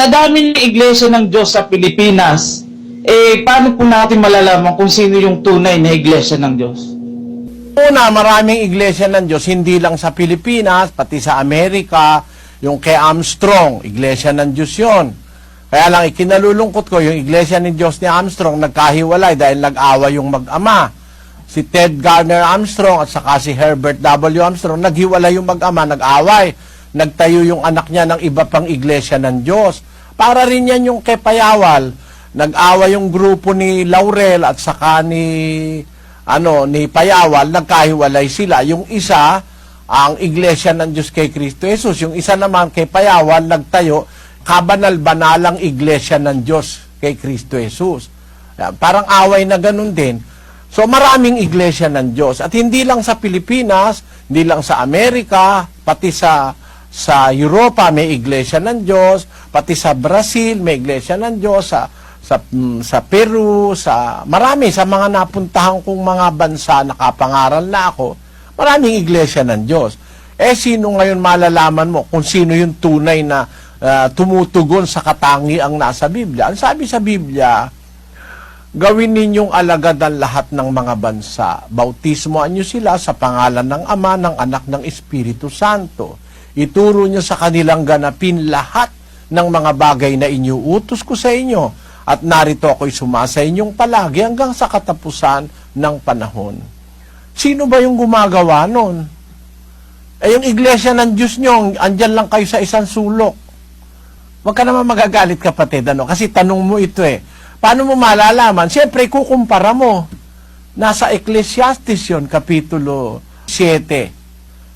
Sa dami ng iglesia ng Diyos sa Pilipinas, eh, paano po natin malalaman kung sino yung tunay na iglesia ng Diyos? Una, maraming iglesia ng Diyos, hindi lang sa Pilipinas, pati sa Amerika, yung kay Armstrong, iglesia ng Diyos yun. Kaya lang, ikinalulungkot ko, yung iglesia ng Diyos ni Armstrong, nagkahiwalay dahil nag-awa yung mag-ama. Si Ted Garner Armstrong at saka si Herbert W. Armstrong, naghiwalay yung mag-ama, nag-away. Nagtayo yung anak niya ng iba pang iglesia ng Diyos. Para rin yan yung kay Payawal. Nag-awa yung grupo ni Laurel at saka ni ano ni Payawal, nagkahiwalay sila. Yung isa, ang Iglesia ng Diyos kay Kristo Jesus. Yung isa naman kay Payawal, nagtayo, kabanal-banalang Iglesia ng Diyos kay Kristo Jesus. Parang away na ganun din. So maraming iglesia ng Diyos. At hindi lang sa Pilipinas, hindi lang sa Amerika, pati sa sa Europa may iglesia ng Diyos, pati sa Brazil may iglesia ng Diyos, sa sa, mm, sa Peru, sa marami sa mga napuntahan kong mga bansa nakapangaral na ako, maraming iglesia ng Diyos. Eh sino ngayon malalaman mo kung sino yung tunay na ah, tumutugon sa katangiang nasa Biblia? Ang sabi sa Biblia, Gawin ninyong alagad ang lahat ng mga bansa. Bautismoan niyo sila sa pangalan ng Ama, ng Anak, ng Espiritu Santo. Ituro niyo sa kanilang ganapin lahat ng mga bagay na inyuutos ko sa inyo. At narito ako'y sumasa inyong palagi hanggang sa katapusan ng panahon. Sino ba yung gumagawa nun? Eh, yung iglesia ng Diyos nyo, andyan lang kayo sa isang sulok. Huwag ka naman magagalit kapatid, ano? Kasi tanong mo ito eh. Paano mo malalaman? Siyempre, kukumpara mo. Nasa Ecclesiastes yun, Kapitulo 7,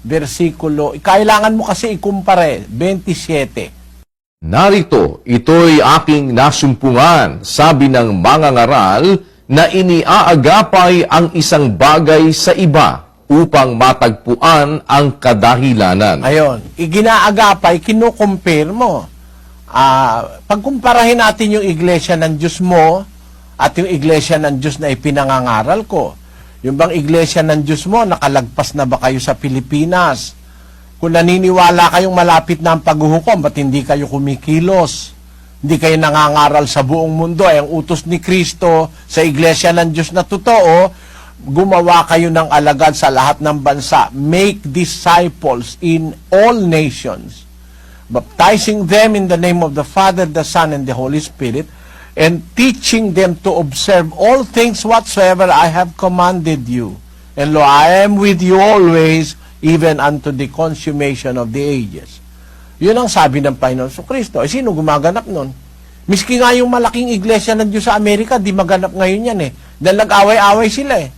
versikulo. Kailangan mo kasi ikumpare, 27. Narito, ito'y aking nasumpungan, sabi ng mga ngaral, na iniaagapay ang isang bagay sa iba upang matagpuan ang kadahilanan. Ayon, iginaagapay, kinukumpare mo. Ah, pagkumparahin natin yung iglesia ng Diyos mo at yung iglesia ng Diyos na ipinangangaral ko. Yung bang iglesia ng Diyos mo, nakalagpas na ba kayo sa Pilipinas? Kung naniniwala kayong malapit na ang paghuhukom, ba't hindi kayo kumikilos? Hindi kayo nangangaral sa buong mundo. Eh, ang utos ni Kristo sa iglesia ng Diyos na totoo, gumawa kayo ng alagad sa lahat ng bansa. Make disciples in all nations baptizing them in the name of the Father, the Son, and the Holy Spirit, and teaching them to observe all things whatsoever I have commanded you. And lo, I am with you always, even unto the consummation of the ages. Yun ang sabi ng Panginoon sa Kristo. Eh, sino gumaganap nun? Miski nga yung malaking iglesia ng Diyos sa Amerika, di maganap ngayon yan eh. Dahil nag-away-away sila eh.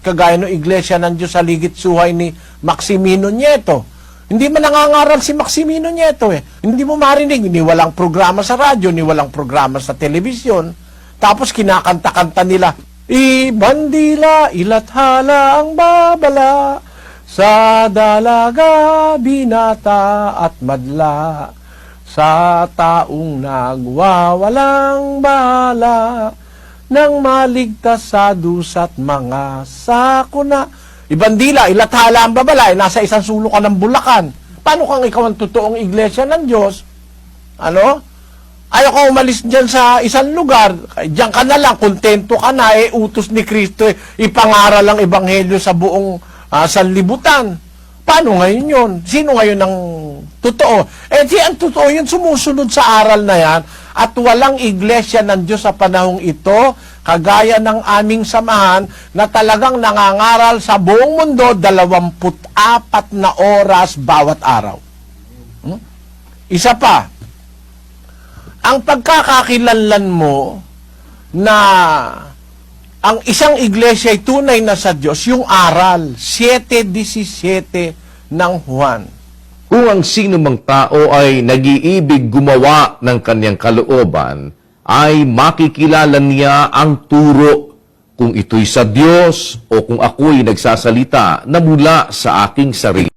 Kagaya ng iglesia ng Diyos sa ligit suhay ni Maximino Nieto. Hindi man nangangaral si Maximino Nieto eh. Hindi mo marinig, ni walang programa sa radyo, ni walang programa sa telebisyon. Tapos kinakanta-kanta nila, Ibandila, ilathala ang babala, sa dalaga, binata at madla, sa taong nagwawalang bala, nang maligtas sa dusat mga sakuna. Ibandila, ilathala ang babala, eh, nasa isang sulok ka ng Bulacan. Paano kang ikaw ang totoong iglesia ng Diyos? Ano? Ayaw ka umalis dyan sa isang lugar. Diyan ka na lang, kontento ka na, eh, utos ni Kristo, eh, ipangaral ang ebanghelyo sa buong ah, sanlibutan. Paano ngayon yun? Sino ngayon ang totoo? Eh, di ang totoo yun, sumusunod sa aral na yan, at walang iglesia ng Diyos sa panahong ito, kagaya ng aming samahan, na talagang nangangaral sa buong mundo, 24 na oras bawat araw. Hmm? Isa pa, ang pagkakakilanlan mo na ang isang iglesia ay tunay na sa Diyos, yung aral, 7.17 ng Juan. Kung ang sino mang tao ay nag-iibig gumawa ng kanyang kalooban, ay makikilala niya ang turo kung ito'y sa Diyos o kung ako'y nagsasalita na mula sa aking sarili.